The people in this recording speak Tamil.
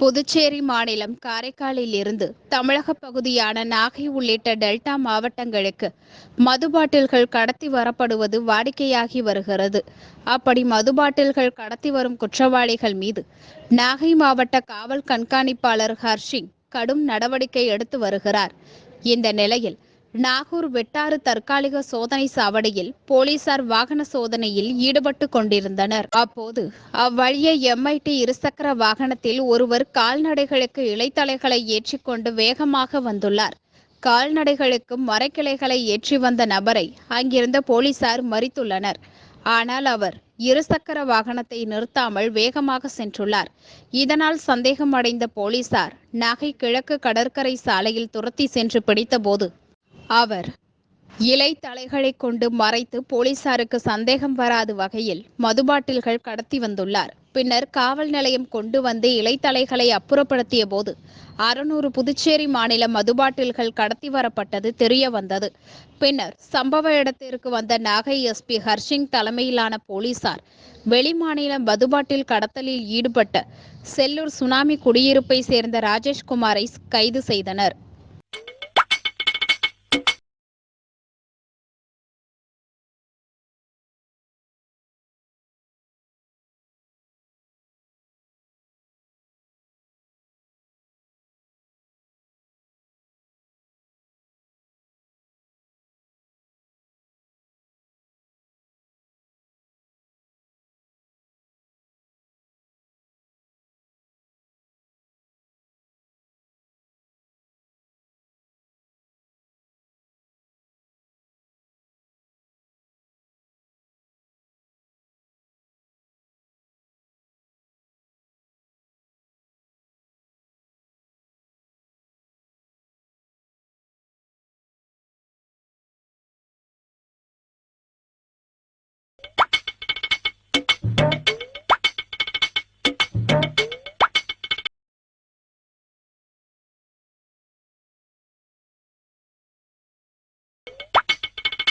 புதுச்சேரி மாநிலம் காரைக்காலில் இருந்து தமிழக பகுதியான நாகை உள்ளிட்ட டெல்டா மாவட்டங்களுக்கு மது பாட்டில்கள் கடத்தி வரப்படுவது வாடிக்கையாகி வருகிறது. அப்படி மது பாட்டில்கள் கடத்தி வரும் குற்றவாளிகள் மீது நாகை மாவட்ட காவல் கண்காணிப்பாளர் ஹர்ஷிங் கடும் நடவடிக்கை எடுத்து வருகிறார். இந்த நிலையில் நாகூர் வெட்டாறு தற்காலிக சோதனை சாவடியில் போலீசார் வாகன சோதனையில் ஈடுபட்டு கொண்டிருந்தனர். அப்போது அவ்வழியே எம்ஐடி இருசக்கர வாகனத்தில் ஒருவர் கால்நடைகளுக்கு இலைத்தலைகளை ஏற்றிக்கொண்டு வேகமாக வந்துள்ளார். கால்நடைகளுக்கு மரக்கிளைகளை ஏற்றி வந்த நபரை அங்கிருந்த போலீசார் மறித்துள்ளனர். ஆனால் அவர் இருசக்கர வாகனத்தை நிறுத்தாமல் வேகமாக சென்றுள்ளார். இதனால் சந்தேகம் அடைந்த போலீசார் நாகை கிழக்கு கடற்கரை சாலையில் துரத்தி சென்று பிடித்தபோது அவர் இலை தலைகளை கொண்டு மறைத்து போலீசாருக்கு சந்தேகம் வராது வகையில் மதுபாட்டில்கள் கடத்தி வந்துள்ளார். பின்னர் காவல் நிலையம் கொண்டு வந்து இலைத்தலைகளை அப்புறப்படுத்திய போது அறுநூறு புதுச்சேரி மாநில மதுபாட்டில்கள் கடத்தி வரப்பட்டது தெரிய வந்தது. பின்னர் சம்பவ இடத்திற்கு வந்த நாகை எஸ்பி ஹர்ஷிங் தலைமையிலான போலீசார் வெளிமாநில மதுபாட்டில் கடத்தலில் ஈடுபட்ட செல்லூர் சுனாமி குடியிருப்பை சேர்ந்த ராஜேஷ்குமாரை கைது செய்தனர்.